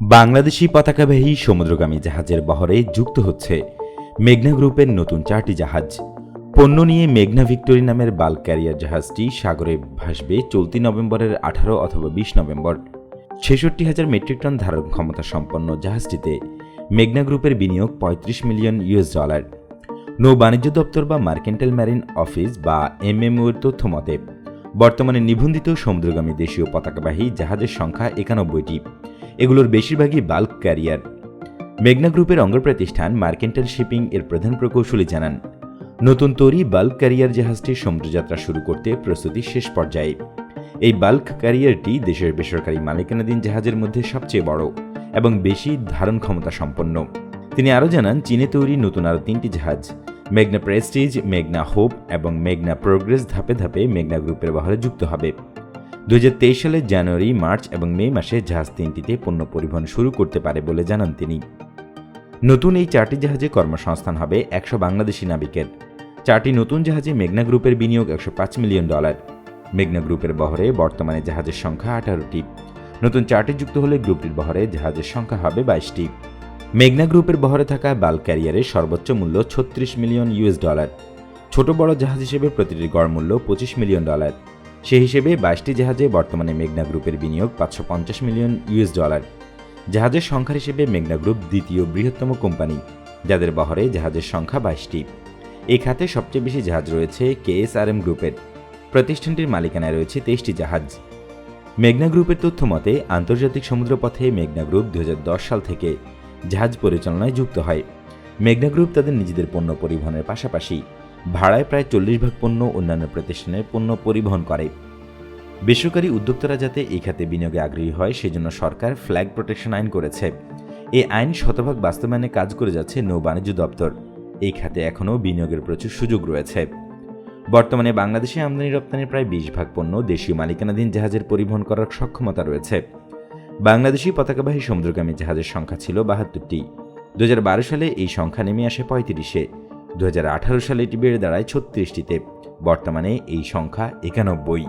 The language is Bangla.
বাংলাদেশি পতাকাবাহী সমুদ্রগামী জাহাজের বহরে যুক্ত হচ্ছে মেঘনা গ্রুপের নতুন চারটি জাহাজ। পণ্য নিয়ে মেঘনা ভিক্টোরি নামের বাল্ক ক্যারিয়ার জাহাজটি সাগরে ভাসবে চলতি নভেম্বরের আঠারো অথবা বিশ নভেম্বর। ছেষট্টি হাজার মেট্রিক টন ধারণ ক্ষমতা সম্পন্ন জাহাজটিতে মেঘনা গ্রুপের বিনিয়োগ পঁয়ত্রিশ মিলিয়ন ইউএস ডলার। নৌ বাণিজ্য দপ্তর বা মার্কেন্টাল ম্যারিন অফিস বা এমএমওর তথ্য মতে, বর্তমানে নিবন্ধিত সমুদ্রগামী দেশীয় পতাকাবাহী জাহাজের সংখ্যা একানব্বইটি। এগুলোর বেশিরভাগই বাল্ক ক্যারিয়ার মেঘনা গ্রুপের অঙ্গ প্রতিষ্ঠান মার্কেন্টাইল শিপিং এর প্রধান প্রকৌশলী জানান, নতুন তৈরি বাল্ক ক্যারিয়ার জাহাজটি সমুদ্রযাত্রা শুরু করতে প্রস্তুতি শেষ পর্যায়ে। এই বাল্ক ক্যারিয়ারটি দেশের বেসরকারি মালিকানাধীন জাহাজের মধ্যে সবচেয়ে বড় এবং বেশি ধারণ ক্ষমতা সম্পন্ন। তিনি আরও জানান, চীনে তৈরি নতুন আরও তিনটি জাহাজ, মেঘনা প্রেস্টিজ মেঘনা হোপ এবং মেঘনা প্রোগ্রেস ধাপে ধাপে মেঘনা গ্রুপের বহরে যুক্ত হবে। দুই হাজার তেইশ সালের জানুয়ারি, মার্চ এবং মে মাসে জাহাজ তিনটিতে পণ্য পরিবহন শুরু করতে পারে বলে জানান তিনি। নতুন এই চারটি জাহাজে কর্মসংস্থান হবে একশো বাংলাদেশি নাবিকের। চারটি নতুন জাহাজে মেঘনা গ্রুপের বিনিয়োগ একশো পাঁচ মিলিয়ন ডলার। মেঘনা গ্রুপের বহরে বর্তমানে জাহাজের সংখ্যা আঠারোটি। নতুন চারটি যুক্ত হলে গ্রুপটির বহরে জাহাজের সংখ্যা হবে বাইশটি। মেঘনা গ্রুপের বহরে থাকা বাল্ক ক্যারিয়ারের সর্বোচ্চ মূল্য ছত্রিশ মিলিয়ন ইউএস ডলার। ছোট বড় জাহাজ হিসেবে প্রতিটির গড় মূল্য পঁচিশ মিলিয়ন ডলার। সে হিসেবে বাইশটি জাহাজে বর্তমানে মেঘনা গ্রুপের বিনিয়োগ পাঁচশো পঞ্চাশ মিলিয়ন ইউএস ডলার। জাহাজের সংখ্যা হিসেবে মেঘনা গ্রুপ দ্বিতীয় বৃহত্তম কোম্পানি, যাদের বহরে জাহাজের সংখ্যা বাইশটি। এই খাতে সবচেয়ে বেশি জাহাজ রয়েছে কেএসআরএম গ্রুপের। প্রতিষ্ঠানটির মালিকানায় রয়েছে তেইশটি জাহাজ। মেঘনা গ্রুপের তথ্য মতে, আন্তর্জাতিক সমুদ্রপথে মেঘনা গ্রুপ দুহাজার দশ সাল থেকে জাহাজ পরিচালনায় যুক্ত হয়। মেঘনা গ্রুপ তাদের নিজেদের পণ্য পরিবহনের পাশাপাশি ভাড়ায় প্রায় চল্লিশ ভাগ পণ্য অন্যান্য প্রতিষ্ঠানের পণ্য পরিবহন করে। বেসরকারি উদ্যোক্তারা যাতে এই খাতে বিনিয়োগে আগ্রহী হয়, সেজন্য সরকার ফ্ল্যাগ প্রোটেকশন আইন করেছে। এই আইন শতভাগ বাস্তবায়নে কাজ করে যাচ্ছে নৌ বাণিজ্য দপ্তর। এই খাতে এখনও বিনিয়োগের প্রচুর সুযোগ রয়েছে। বর্তমানে বাংলাদেশে আমদানি রপ্তানির প্রায় বিশ ভাগ পণ্য দেশীয় মালিকানাধীন জাহাজের পরিবহন করার সক্ষমতা রয়েছে। বাংলাদেশি পতাকাবাহী সমুদ্রগামী জাহাজের সংখ্যা ছিল বাহাত্তরটি। দু হাজার বারো সালে এই সংখ্যা নেমে আসে পঁয়ত্রিশে। দু হাজার আঠারো সালে এটি বেড়ে দাঁড়ায় ছত্রিশটিতে। বর্তমানে এই সংখ্যা একানব্বই।